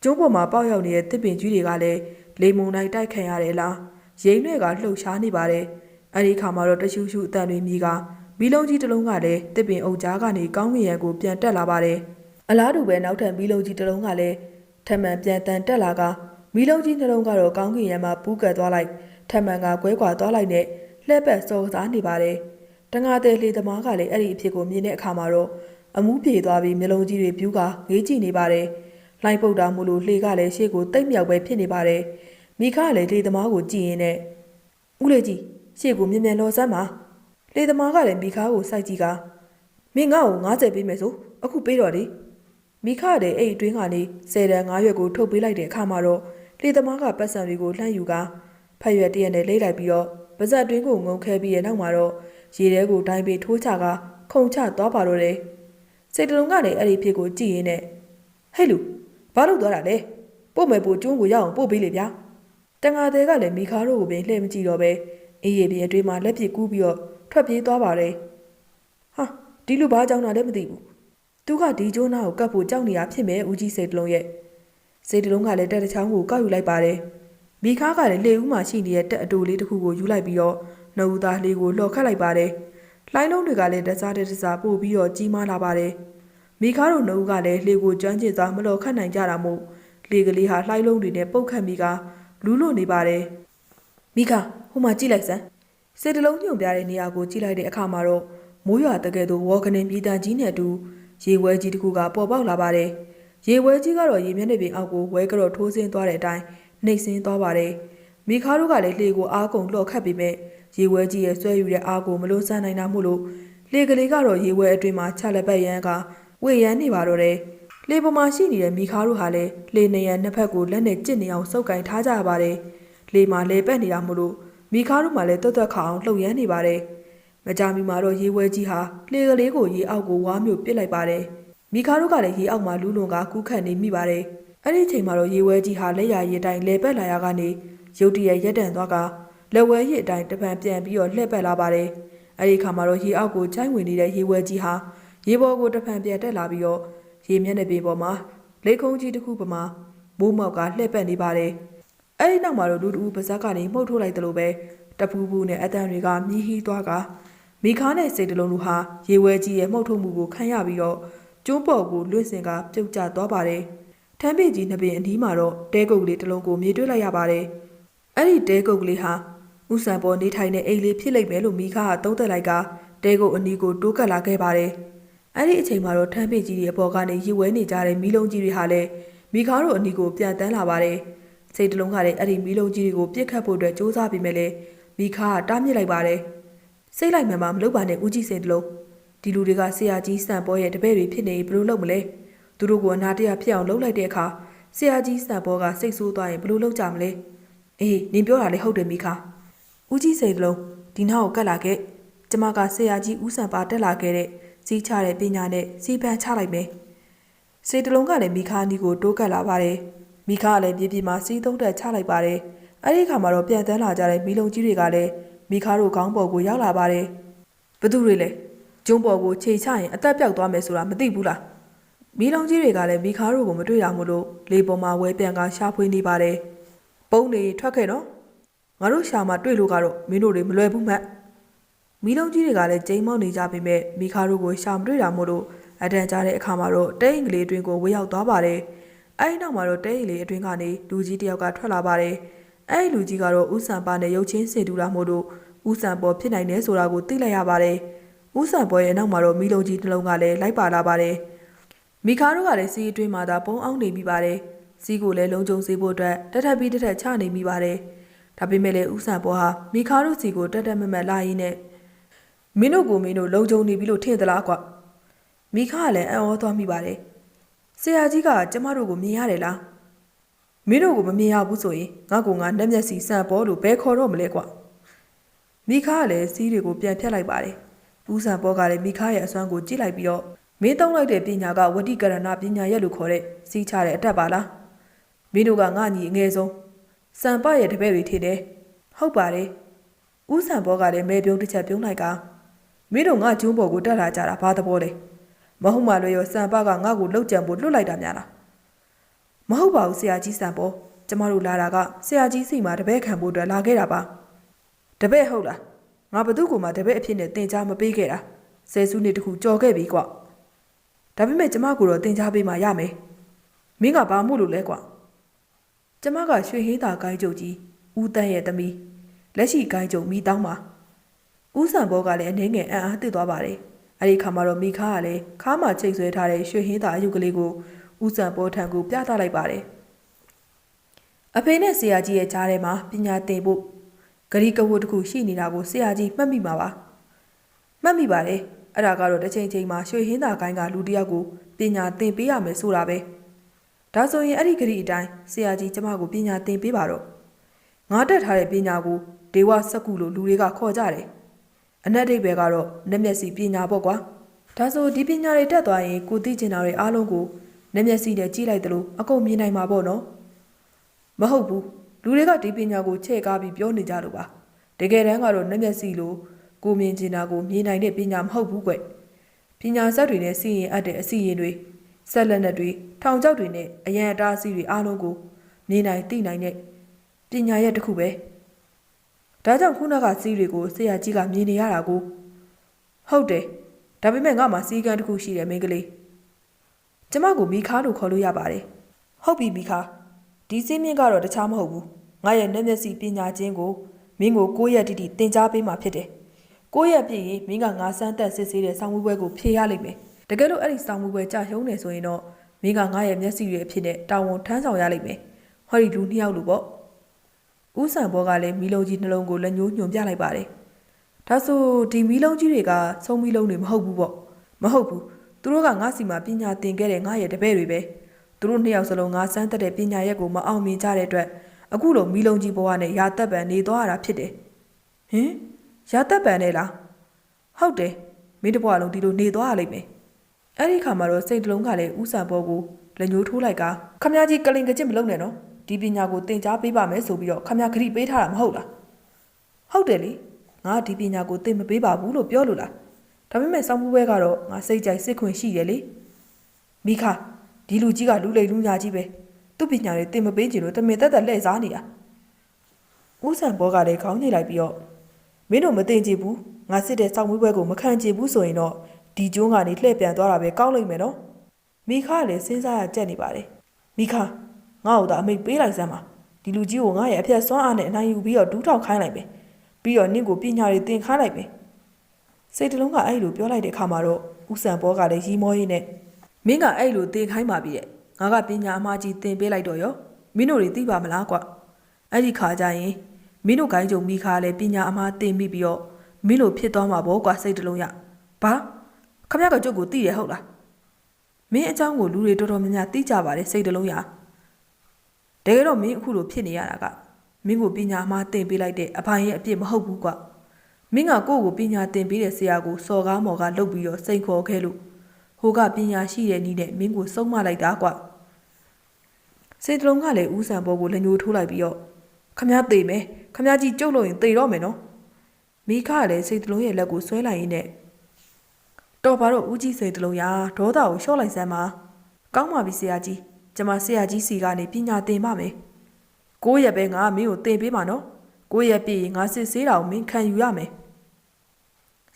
ကျုံးပေါ်မှာပေါက်ရောက်နေတဲ့တစ်ပင်ကြီးတွေကလည်းလေမုန်တိုင်းတိုက်ခံရတယ်လားရိမ့်တွေကလှုပ်ရှားနေပါတယ်အဲ့ဒီခါမှာတော့တရှူးရှူအတန်တွေမြည်ကမီလုံးကြီးတစ်လုံးကလည်းတစ်ပင်အုပ်ကြားကနေကောင်းကင်ရံကိုပြန်တက်လာပါတယ်အလားတူပဲနောက်ထပ်မီလုံးကြီးတစ်လုံးကလည်းထမှန်ပြန်တန်တက်လာကမီလုံးကြီးနှလုံးကတော့ကောင်းကင်ရံမှာပူးကတ်သွားလိုက်ထမှန်ကကွဲကွာသွားလိုက်နဲ့ လှက်ပတ်စောစားနေပါတယ်တငါတဲ့လေသမားကလည်းအဲ့ဒီအဖြစ်ကိုမြင်တဲ့အခါမှာတော့အမှုပြေသွားပြီးမျိုးလုံးကြီးတွေပြူးကငေးကြည့်နေပါတယ်လှိုင်းပုတ်တာမို့လို့လှေကလည်းရှေ့ကိုတိတ်မြောက်ပဲဖြစ်နေပါတယ်မိခကလည်းလေသမားကိုကြည့်ရင်းနဲ့ဦးလေးကြီးရှေ့ကိုမြင်မြန်လော်စမ်းပါလေသမားကလည်းမိခကိုစိုက်ကြည့်ကမင်းငါ့ကို90ပေးမယ်ဆိုအခုပေးတော့လေမိခတဲ့အဲ့အတွင်းကနေ10တန်9ရွက်ကိုထုတ်ပေးလိုက်တဲ့အခါမှာတော့လေသမားကပတ်စံတွေကိုလှမ်းယူကဖက်ရွက်တရက်နဲ့လိမ့်လိုက်ပြီးတော့ ပါဇက်တွင်းကိုငုံခဲပြီးရဲ့နောက်မှာတော့ရေထဲကိုဒိုင်းပေးထိုးချကခုံချသွားပါတော့တယ်စိတ်တလုံးကလည်းအဲ့ဒီဖြစ်ကိုကြည့်ရင်းနဲ့ဟဲ့လူဘာလို့သွားတာလဲပို့မယ်ပို့ကျွန်းကိုရအောင်ပို့ပေးလေဗျာတန်ငါသေးကလည်းမိခါတို့ကိုပင်လှည့်မကြည့်တော့ပဲအေးရပြင်းအတွင်းမှာလက်ပစ်ကူးပြီးတော့ထွက်ပြေးသွားပါတယ်ဟာဒီလူဘာကြောင့်တာလဲမသိဘူးသူကဒီကျိုးနာကိုကတ်ဖို့ကြောက်နေတာဖြစ်မယ်ဦးကြီးစိတ်တလုံးရဲ့စိတ်တလုံးကလည်းတက်တချောင်းကိုကောက်ယူလိုက်ပါတယ် မိခါကလည်းလေဦးမှာရှိနေတဲ့တက်အတူလေးတစ်ခုကိုယူလိုက်ပြီးတော့နှုတ်သားလေးကိုလှော်ခတ်လိုက်ပါတယ်လှိုင်းလုံးတွေကလည်းတစားတစားပို့ပြီးတော့ကြီးမားလာပါတယ်မိခါတို့နှုတ်ကလည်းလေကိုကျွမ်းကျင်စွာမလှော်ခတ်နိုင်ကြတာမို့လေကလေးဟာလှိုင်းလုံးတွေနဲ့ပုတ်ခတ်မိကလူးလို့နေပါတယ်မိခဟိုမှာကြည့်လိုက်စမ်းစေတလုံးညွန့်ပြတဲ့နေရာကိုကြည့်လိုက်တဲ့အခါမှာတော့မိုးရွာတကယ်တော့ဝေါကနေမြေတန်ကြီးနဲ့အတူရေဝဲကြီးတစ်ခုကပေါ်ပေါက်လာပါတယ်ရေဝဲကြီးကတော့ရေမျက်နှာပြင်အောက်ကိုဝဲကြော့ထိုးဆင်းသွားတဲ့အတိုင်း နှိပ်ဆင်းသွားပါတယ်မိခါတို့ကလည်းလှေကိုအားကုန်လှော့ခတ်ပြီးမဲ့ရေဝဲကြီးရဲ့ဆွဲယူတဲ့အားကိုမလို့စမ်းနိုင်တာမို့လို့လှေကလေးကတော့ရေဝဲအတွင်းမှာချလက်ပတ်ရန်ကဝေရန်နေပါတော့တယ်လေပေါ်မှာရှိနေတဲ့မိခါတို့ဟာလည်းလေနေရန်နှစ်ဖက်ကိုလက်နဲ့ကျစ်နေအောင်စုပ်ကင်ထားကြရပါတယ်လေမှာလေပက်နေတာမို့လို့မိခါတို့မှလည်းတွတ်တွတ်ခအောင်လှုပ်ရမ်းနေပါတယ်မကြမီမှာတော့ရေဝဲကြီးဟာလှေကလေးကိုရေအောက်ကိုဝါမျိုးပစ်လိုက်ပါတယ်မိခါတို့ကလည်းရေအောက်မှာလူးလွန်ကကူးခတ်နေမိပါတယ် အဲ့ဒီအချိန်မှာတော့ရေဝဲကြီးဟာလက်ရရေတိုင်းလဲပက်လာရကနေရုတ်တရက်ရက်တန့်သွားကလက်ဝဲရည်အတိုင်းတပံပြန်ပြီးတော့လှည့်ပက်လာပါတယ်အဲ့ဒီခါမှာတော့ရေအောက်ကိုချိုင်းဝင်နေတဲ့ရေဝဲကြီးဟာရေပေါ်ကိုတပံပြန်တက်လာပြီးတော့ရေမျက်နှာပြင်ပေါ်မှာလေခုံးကြီးတစ်ခုပမာမိုးမောက်ကလှည့်ပက်နေပါတယ်အဲ့ဒီနောက်မှာတော့လူတူပါဇက်ကနေမှုတ်ထိုးလိုက်တယ်လို့ပဲတပူပူနဲ့အတန်တွေကမြည်ဟီးသွားကမိခါနဲ့စိတ်တလုံးတို့ဟာရေဝဲကြီးရဲ့မှုတ်ထုတ်မှုကိုခံရပြီးတော့ကျုံးပေါ်ကိုလွင့်စင်ကပြုတ်ကျသွားပါတယ် ထမ်းပေကြီးနှစ်ပင်အနီးမှာတော့တဲကုတ်ကလေးတစ်လုံးကိုမြေတွေ့လိုက်ရပါတယ်အဲ့ဒီတဲကုတ်ကလေးဟာဥဆန်ပေါ်နေထိုင်တဲ့အိမ်လေးဖြစ်လိမ့်မယ်လို့မိခါကသုံးသက်လိုက်ကတဲကုတ်အနီးကိုတိုးကပ်လာခဲ့ပါတယ်အဲ့ဒီအချိန်မှာတော့ထမ်းပေကြီးတွေအပေါ်ကနေရေဝဲနေကြတဲ့မီးလုံးကြီးတွေဟာလည်းမိခါတို့အနီးကိုပြန်တန်းလာပါတယ်စိတ်တလုံးကလည်းအဲ့ဒီမီးလုံးကြီးတွေကိုပြစ်ခတ်ဖို့အတွက်စူးစမ်းပြီးမဲ့လေမိခါကတားမြစ်လိုက်ပါတယ်စိတ်လိုက်မှန်မှမလုပ်ပါနဲ့ဦးကြီးစိန်တလုံးဒီလူတွေကဆရာကြီးစံပေါ်ရဲ့တပည့်တွေဖြစ်နေဘယ်လိုလုပ်မလဲ သူတို့ကအနာတရားဖြစ်အောင်လုပ်လိုက်တဲ့အခါဆရာကြီးစံပေါ်ကစိတ်ဆိုးသွားရင်ဘယ်လိုလုပ်ကြမလဲအေးနင်ပြောတာလေဟုတ်တယ်မိခဦးကြီးစိတ်လုံးဒီနောက်ကိုကတ်လာခဲ့ကျမကဆရာကြီးဦးစံပါတက်လာခဲ့တဲ့စီးချတဲ့ပညာနဲ့စီးပန်းချလိုက်မယ်စေတလုံးကလည်းမိခအနီကိုတိုးကတ်လာပါတယ်မိခကလည်းပြေးပြေးမှစီးသုံးတက်ချလိုက်ပါတယ်အဲ့ဒီခါမှာတော့ပြန်တန်းလာကြတဲ့မီလုံကြီးတွေကလည်းမိခတို့ခေါင်းပေါ်ကိုရောက်လာပါတယ်ဘသူတွေလဲကျုံးပေါ်ကိုခြေချရင်အသက်ပြောက်သွားမယ်ဆိုတာမသိဘူးလား မီလုံကြီးတွေကလည်းမိခတို့ကိုမတွေ့တာမို့လို့လေပေါ်မှာဝဲပြန်ကရှာဖွေနေပါတယ်ပုံနေထွက်ခဲ့နော်ငါတို့ရှာမှာတွေ့လို့ကတော့မင်းတို့တွေမလွယ်ဘူးမှတ်မီးလုံးကြီးတွေကလည်းကျိမ်းမောင်းနေကြပေမဲ့မိခါတို့ကိုရှာမတွေ့တာမို့လို့အတန်ကြားတဲ့အခါမှာတော့တဲအိမ်ကလေးအတွင်းကိုဝေရောက်သွားပါတယ်အဲဒီနောက်မှာတော့တဲအိမ်လေးအတွင်းကနေလူကြီးတစ်ယောက်ကထွက်လာပါတယ်အဲဒီလူကြီးကတော့ဥဆန်ပါနဲ့ရုပ်ချင်းစင်တူတာမို့လို့ဥဆန်ပေါ်ဖြစ်နိုင်တယ်ဆိုတာကိုသိလိုက်ရပါတယ်ဥဆန်ပေါ်ရဲ့နောက်မှာတော့မီးလုံးကြီးတစ်လုံးကလည်းလိုက်ပါလာပါတယ် မိခါတို့ကလည်းစီးအတွင်းမှာသာပုံအောင်နေမိပါတယ်စီးကိုလည်းလုံးကျုံစေဖို့အတွက်တက်ထပ်ပြီးတက်ထပ်ချနေမိပါတယ်ဒါပေမဲ့လည်းဥဆန်ဘောဟာမိခါတို့စီကိုတက်တက်မက်မက်လာရင်းနဲ့မင်းတို့ကိုမင်းတို့လုံခြုံနေပြီလို့ထင်သလားကွမိခါကလည်းအံ့ဩသွားမိပါတယ်ဆရာကြီးကကျမတို့ကိုမြင်ရတယ်လားမင်းတို့ကိုမမြင်ရဘူးဆိုရင်ငါကငါနှက်မျက်စီစံပေါ်လို့ဘဲခေါ်တော့မလဲကွမိခါကလည်းစီးတွေကိုပြန်ဖြတ်လိုက်ပါတယ်ဥဆန်ဘောကလည်းမိခါရဲ့အစွမ်းကိုကြည့်လိုက်ပြီးတော့ မင်းသုံးလိုက်တဲ့ပညာကဝတိကရဏပညာရက်လို့ခေါ်တဲ့စီးချတဲ့အတတ်ပါလားမင်းတို့ကငါညီအငယ်ဆုံးစံပရဲ့တပည့်တွေထင်တယ်ဟုတ်ပါတယ်ဦးစံဘောကလည်းမဲပြုံးတစ်ချက်ပြုံးလိုက်ကမင်းတို့ငါကျုံးပေါ်ကိုတက်လာကြတာဘာသဘောလဲမဟုတ်မှလွယ်ရောစံပကငါ့ကိုလှုပ်ကြံဖို့လွတ်လိုက်တာများလားမဟုတ်ပါဘူးဆရာကြီးစံဘောကျမတို့လာတာကဆရာကြီးစီမှာတပည့်ခံဖို့အတွက်လာခဲ့တာပါတပည့်ဟုတ်လားငါဘသူ့ကိုမှတပည့်အဖြစ်နဲ့တင် जा မပေးခဲ့တာဆယ်စုနှစ်တခုကြော်ခဲ့ပြီကွ ဒါပေမဲ့ကျမကိုတော့တင် जा ပေးမှရမယ်မင်းကဘာမှုလို့လဲကွကျမကရွှေဟင်းသာကိုင်းကျုပ်ကြီးဦးတန်းရဲ့သမီးလက်ရှိကိုင်းကျုပ်မိတောင်းပါဦးဆံဘောကလည်းအနေငယ်အံ့အားသစ်သွားပါတယ်အဲ့ဒီခါမှာတော့မိခါကလည်းခါမှချိတ်ဆွဲထားတဲ့ရွှေဟင်းသာအယုတ်ကလေးကိုဦးဆံဘောထံကိုပြသလိုက်ပါတယ်အဖေနဲ့ဆရာကြီးရဲ့ကြားထဲမှာပညာသင်ဖို့ဂရီကဝတ်တစ်ခုရှိနေတာကိုဆရာကြီးမှတ်မိမှာပါမှတ်မိပါတယ် အဲ့ဒါကတော့တစ်ချိန်ချိန်မှာရွှေဟင်းသာကိုင်းကလူတစ်ယောက်ကိုပညာသင်ပေးရမယ်ဆိုတာပဲဒါဆိုရင်အဲ့ဒီဂရီအတိုင်းဆရာကြီးကျမကိုပညာသင်ပေးပါတော့ငါတက်ထားတဲ့ပညာကိုဒေဝစက္ကုလို့လူတွေကခေါ်ကြတယ်အနက်ဒိတ်ပဲကတော့နက်မျက်စီပညာပေါ့ကွာဒါဆိုဒီပညာတွေတက်သွားရင်ကိုသိကျင်တာတွေအားလုံးကိုနက်မျက်စီနဲ့ကြီးလိုက်တယ်လို့အကုန်မြင်နိုင်မှာပေါ့နော်မဟုတ်ဘူးလူတွေကဒီပညာကိုချဲ့ကားပြီးပြောနေကြလို့ပါတကယ်တမ်းကတော့နက်မျက်စီလို့ ကိုမြင်ကျင်တာကိုမြင်နိုင်တဲ့ပညာမဟုတ်ဘူးကွပညာစက်တွေနဲ့စီရင်အပ်တဲ့အစီရင်တွေဆက်လက်နဲ့တွေထောင်ချောက်တွေနဲ့အရန်အတားအဆီးတွေအားလုံးကိုမြင်နိုင်သိနိုင်တဲ့ပညာရက်တစ်ခုပဲဒါကြောင့်ခုနကစီးတွေကိုဆရာကြီးကမြင်နေရတာကိုဟုတ်တယ်ဒါပေမဲ့ငါမှစီကံတစ်ခုရှိတယ်မင်းကလေးကျမကိုမိခါလို့ခေါ်လို့ရပါတယ်ဟုတ်ပြီမိခါဒီစင်းမြင့်ကတော့တခြားမဟုတ်ဘူးငါရဲ့မျက်မျက်စိပညာချင်းကိုမင်းကိုကိုယ့်ရဲ့တိတိသင်ကြားပေးမှဖြစ်တယ် ကိုယ့်ရဲ့ပြည့်ရင်မင်းကငါစမ်းသက်စစ်ဆေးတဲ့ဆောင်းဝဲပွဲကိုဖြေရလိမ့်မယ်တကယ်လို့အဲ့ဒီဆောင်းဝဲပွဲကြာရှုံးနေဆိုရင်တော့မင်းကငါရဲ့မျက်စိတွေအဖြစ်နဲ့တာဝန်ထမ်းဆောင်ရလိမ့်မယ်ဟောဒီလူနှစ်ယောက်လူပေါ့ဦးဆန်ဘောကလည်းမီလုံးကြီးနှလုံးကိုလက်ညှိုးညွှန်ပြလိုက်ပါတယ်ဒါဆိုဒီမီလုံးကြီးတွေကဆုံးမီလုံးတွေမဟုတ်ဘူးပေါ့မဟုတ်ဘူးသူတို့ကငါစီမှာပညာသင်ခဲ့တဲ့ငါရဲ့တပည့်တွေပဲသူတို့နှစ်ယောက်စလုံးငါစမ်းသက်တဲ့ပညာရက်ကိုမအောင်မြင်ကြတဲ့အတွက်အခုလိုမီလုံးကြီးဘဝနဲ့ရာသက်ပံနေသွားရတာဖြစ်တယ်ဟင် ရာသက်ပံနဲ့လားဟုတ်တယ်မင်းတဘွားလုံးဒီလိုနေသွားရလိမ့်မယ်အဲ့ဒီခါမှာတော့စိတ်တလုံးကလည်းဥဆန်ဘောကိုလက်ညှိုးထိုးလိုက်ကခမကြီးကလင်ကကြစ်မလုပ်နဲ့နော်ဒီပညာကိုသင်ကြားပေးပါမယ်ဆိုပြီးတော့ခမကြီးဂရိပေးထားတာမဟုတ်လားဟုတ်တယ်လေငါဒီပညာကိုသင်မပေးပါဘူးလို့ပြောလို့လားဒါပေမဲ့စောင်းမှုဘဲကတော့ငါစိတ်ကြိုက်စစ်ခွင်ရှိတယ်လေမိခဒီလူကြီးကလူလိမ်လူညာကြီးပဲသူ့ပညာတွေသင်မပေးချင်လို့တမင်တက်တက်လှည့်စားနေတာဦးဆန်ဘောကလည်းခေါင်းညိလိုက်ပြီးတော့ မင်းတို့မသိကြဘူးငါစစ်တဲ့စောင်းမှုဘဲကိုမခံချင်ဘူးဆိုရင်တော့ဒီကျိုးကနေလှည့်ပြန်သွားတာပဲကောင်းလိမ့်မယ်နော်မိခကလည်းစဉ်းစားရကြက်နေပါတယ်မိခငါ့ကိုသာအမိတ်ပေးလိုက်စမ်းပါဒီလူကြီးကိုငါရဲ့အဖက်စွမ်းအားနဲ့အနိုင်ယူပြီးတော့ဒူးထောက်ခိုင်းလိုက်ပဲပြီးတော့နင့်ကိုပညာတွေသင်ခိုင်းလိုက်ပဲစိတ်တလုံးကအဲ့လိုပြောလိုက်တဲ့အခါမှာတော့ဦးစံဘောကလည်းရီမောရင်းနဲ့မင်းကအဲ့လိုသင်ခိုင်းပါပြီတဲ့ငါကပညာအမှားကြီးသင်ပေးလိုက်တော့ရောမင်းတို့တွေသိပါမလားကွအဲ့ဒီခါကျရင် မင်းတို့ဂိုင်းကြုံမိခါလဲပညာအမှားတင်မိပြီးတော့မင်းတို့ဖြစ်သွားမှာပေါ့ကွာစိတ်တလုံးရဘာခမရကကြုတ်ကိုတိတယ်ဟုတ်လားမင်းအကြောင်းကိုလူတွေတော်တော်များများသိကြပါတယ်စိတ်တလုံးရတကယ်တော့မင်းအခုလိုဖြစ်နေရတာကမင်းကိုပညာမှားတင်ပေးလိုက်တဲ့အဖိုင်ရဲ့အပြစ်မဟုတ်ဘူးကွာမင်းကကိုယ့်ကိုပညာတင်ပေးတဲ့ဆရာကိုစော်ကားမော်ကားလုပ်ပြီးတော့စိန်ခေါ်ခဲ့လို့ဟိုကပညာရှိတဲ့နီးနဲ့မင်းကိုစုံမလိုက်တာကွာစိတ်တလုံးကလည်းဦးဆန်ဘောကိုလက်ညှိုးထိုးလိုက်ပြီးတော့ ခမရသေးမယ်ခမရကြီးကြုတ်လို့ရင်သေတော့မယ်နော်မိခကလည်းစေတလုံးရဲ့လက်ကိုဆွဲလိုက်ရင်းနဲ့တော်ပါတော့ဦးကြီးစေတလုံးရာဒေါသကိုလျှော့လိုက်စမ်းပါကောင်းပါပြီဆရာကြီးကျမဆရာကြီးစီကနေပညာသင်ပါမယ်ကိုယ့်ရဲ့ပဲငါမင်းကိုတင်ပေးမှာနော်ကိုယ့်ရဲ့ပြည်ရင်ငါစစ်ဆေးတာကိုမင်းခံယူရမယ်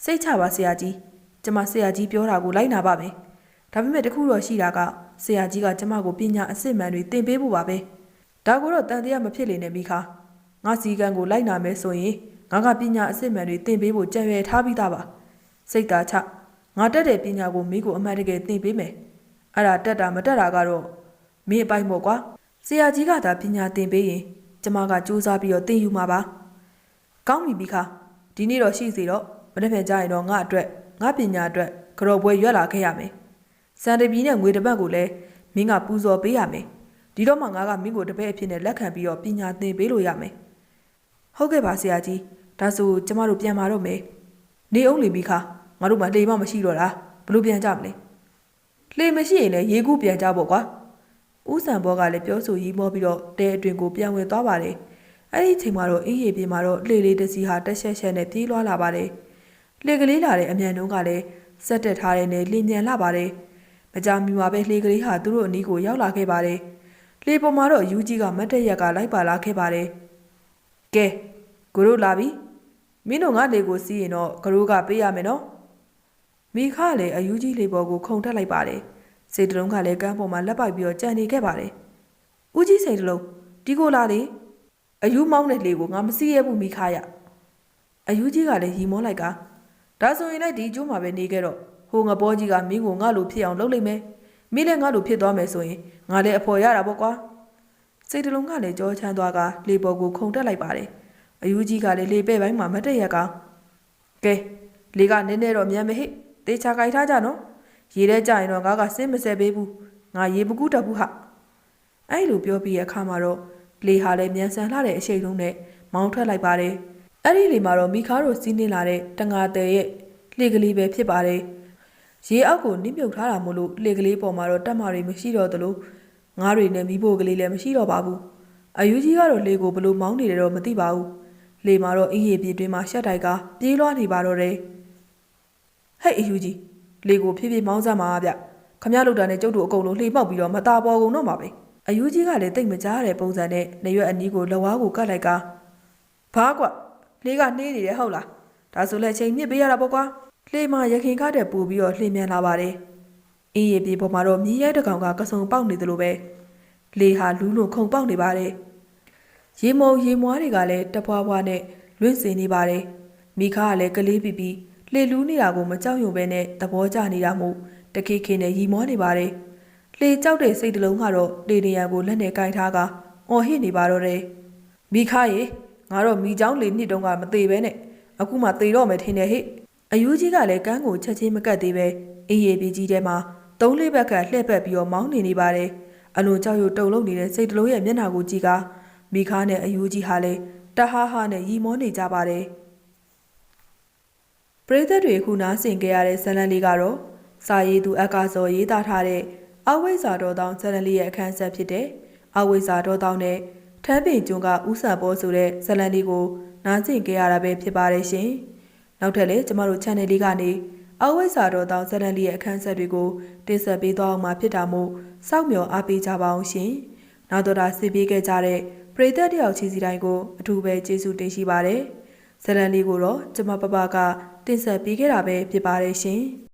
စိတ်ချပါဆရာကြီးကျမဆရာကြီးပြောတာကိုလိုက်နာပါမယ်ဒါပေမဲ့တခုတော့ရှိတာကဆရာကြီးကကျမကိုပညာအစစ်မှန်တွေတင်ပေးဖို့ပါပဲ ဒါကိုတော့တန်တရားမဖြစ်လေနဲ့မိခါငါစီကံကိုလိုက်နာမယ်ဆိုရင်ငါကပညာအစစ်မှန်တွေတင်ပေးဖို့ကြံရွယ်ထားပြီးသားပါစိတ်သာချငါတက်တဲ့ပညာကိုမင်းကိုအမှန်တကယ်တင်ပေးမယ်အဲ့ဒါတက်တာမတက်တာကတော့မင်းအပိုင်မို့ကွာဆရာကြီးကသာပညာသင်ပေးရင်ကျမကစူးစမ်းပြီးတော့သင်ယူမှာပါ။ကောင်းပြီမိခဒီနေ့တော့ရှိစီတော့မနေ့ပြန်ကြရင်တော့ငါအတွက်ငါပညာအတွက်ကြော်ပွဲရွက်လာခဲ့ရမယ်။စံတပီနဲ့ငွေတစ်ပတ်ကိုလည်းမင်းကပူဇော်ပေးရမယ်။ ဒီတော့မှငါကမင်းကိုတစ်ပည့်အဖြစ်နဲ့လက်ခံပြီးတော့ပညာသင်ပေးလို့ရမယ်။ဟုတ်ကဲ့ပါဆရာကြီးဒါဆိုကျမတို့ပြန်มาတော့မယ်။နေအောင်လေမိခငါတို့မှလှေမမရှိတော့လားဘလို့ပြန်ကြမလဲ။လှေမရှိရင်လည်းရေကူးပြန်ကြပေါ့ကွာ။ဦးစံဘောကလည်းပြောဆိုရီးမောပြီးတော့တဲအတွင်ကိုပြန်ဝင်သွားပါတယ်။အဲ့ဒီအချိန်မှာတော့အင်းရီပြေမှာတော့လှေလေးတစ်စီးဟာတက်ရှက်ရှက်နဲ့ပြေးလွှားလာပါတယ်။လှေကလေးလာတဲ့အမြန်နှုံးကလည်းဆက်တက်ထားတဲ့နဲ့လင်းမြန်လာပါတယ်။မကြာမီမှာပဲလှေကလေးဟာသူတို့အနီးကိုရောက်လာခဲ့ပါတယ်။ လှေပေါ်မှာတော့ယူကြီးကမတ်တက်ရက်ကလိုက်ပါလာခဲ့ပါတယ်။ကဲကိုတို့လာပြီ။မင်းတို့ငါလေကိုစီးရင်တော့ကရိုးကပေးရမယ်နော်။မိခလည်းအယူကြီးလေပေါ်ကိုခုန်တက်လိုက်ပါတယ်။စိတ်တလုံးကလည်းကမ်းပေါ်မှာလက်ပိုက်ပြီးတော့ကြံနေခဲ့ပါတယ်။ဦးကြီးစိတ်တလုံးဒီကိုလာလေအယူမောင်းတဲ့လေကိုငါမစီးရဘူးမိခါရ။အယူကြီးကလည်းရီမောလိုက်ကဒါဆိုရင်လည်းဒီကျိုးမှာပဲနေခဲ့တော့ဟိုငဘောကြီးကမင်းကိုငါလိုဖြစ်အောင်လုပ်လိုက်မယ်။ မင်းလည်းငါလိုဖြစ်သွားမယ်ဆိုရင်ငါလည်းအဖော်ရတာပေါ့ကွာ။စိတ်တလုံးကလည်းကြောချမ်းသွားကလေပေါ်ကိုခုန်တက်လိုက်ပါတယ်။အယူကြီးကလည်းလေပဲ့ပိုင်းမှာမတ်တက်ရက်ကကဲလေကနည်းနည်းတော့မြန်မဟိတေချာကြိုက်ထားကြနော်။ရေထဲကြရင်တော့ငါကစင်းမစဲပေးဘူးငါရေမကူးတတ်ဘူးဟာအဲ့လိုပြောပြီးရအခါမှာတော့လေဟာလည်းမြန်ဆန်လာတဲ့အရှိန်လုံးနဲ့မောင်းထွက်လိုက်ပါတယ်အဲ့ဒီလေမှာတော့မိခါတို့စီးနေလာတဲ့တငါတဲ့ရဲ့လှေကလေးပဲဖြစ်ပါတယ် ရေအောက်ကိုနစ်မြုပ်ထားတာမို့လို့လှေကလေးပေါ်မှာတော့တက်မာတွေမရှိတော့သလိုငါးတွေနဲ့မိဖို့ကလေးလည်းမရှိတော့ပါဘူးအယူကြီးကတော့လေကိုဘလို့မောင်းနေတယ်တော့မသိပါဘူးလေမှာတော့အင်းရီပြေတွင်မှာရှက်တိုက်ကပြေးလွှားနေပါတော့တယ်ဟဲ့အယူကြီးလေကိုဖြည်းဖြည်းမောင်းစမ်းပါဗျခမရလုတ်တာနဲ့ကျုပ်တို့အကုန်လုံးလှေပေါက်ပြီးတော့မตาပေါ်ကုန်တော့မှာပဲအယူကြီးကလည်းတိတ်မကြားတဲ့ပုံစံနဲ့နေရွက်အနီးကိုလက်ဝါးကိုကတ်လိုက်ကဘာကွလှေကနှေးနေတယ်ဟုတ်လားဒါဆိုလည်းချိန်မြင့်ပေးရတာပေါ့ကွာ လှေမှာရခင်ကားတဲ့ပူပြီးတော့လှေမြန်လာပါတယ်အင်းရီပြေပေါ်မှာတော့မြည်ရဲတကောင်ကကစုံပေါက်နေသလိုပဲလေဟာလူးလို့ခုန်ပေါက်နေပါတယ်ရေမုံရေမွားတွေကလည်းတပွားပွားနဲ့လွင့်စင်နေပါတယ်မိခါကလည်းကလေးပီပီလှေလူးနေတာကိုမကြောက်ရွံ့ပဲနဲ့သဘောကျနေတာမို့တခိခိနဲ့ရီမောနေပါတယ်။လှေကြောက်တဲ့စိတ်တလုံးကတော့လေနေရကိုလက်နဲ့ကင်ထားကအော်ဟစ်နေပါတော့တယ်။မိခရေငါတော့မိချောင်းလေနှစ်တုန်းကမသေးပဲနဲ့အခုမှသေတော့မယ်ထင်တယ်ဟဲ့။ အယူကြီးကလည်းကန်းကိုချက်ချင်းမကတ်သေးပဲအေးရပြေကြီးထဲမှာသုံးလေးဘက်ကလှည့်ပတ်ပြီးတော့မောင်းနေနေပါတယ်။အလွန်ကြောက်ရွံ့တုန်လုံနေတဲ့စိတ်တလုံးရဲ့မျက်နှာကိုကြည့်ကမိခါနဲ့အယူကြီးဟာလည်းတဟားဟားနဲ့ရီမောနေကြပါတယ်။ပရိသတ်တွေခုနားဆင်ကြရတဲ့ဇာတ်လမ်းလေးကတော့စာရေးသူအက္ကာဇော်ရေးသားထားတဲ့အဝိဇ္ဇာတော်တောင်းဇာတ်လမ်းလေးရဲ့အခန်းဆက်ဖြစ်တဲ့အဝိဇ္ဇာတော်တောင်းနဲ့ထမ်းပင်ကျွန်းကဥဆန်ပေါ်ဆိုတဲ့ဇာတ်လမ်းလေးကိုနားဆင်ကြရတာပဲဖြစ်ပါတယ်ရှင်။ နောက်ထပ်လည်းကျမတို့ channel လေးကနေအဝိဇ္ဇာတော်တောင်းဇာတ်လမ်းလေးရဲ့အခန်းဆက်တွေကိုတင်ဆက်ပေးသွားအောင်မှာဖြစ်တာမို့စောင့်မျှော်အားပေးကြပါအောင်ရှင်။နောက်တော့ဒါဆင်ပေးခဲ့ကြတဲ့ပရိသတ်တယောက်ချင်းစီတိုင်းကိုအထူးပဲကျေးဇူးတင်ရှိပါတယ်။ဇာတ်လမ်းလေးကိုတော့ကျမပပကတင်ဆက်ပေးခဲ့တာပဲဖြစ်ပါတယ်ရှင်။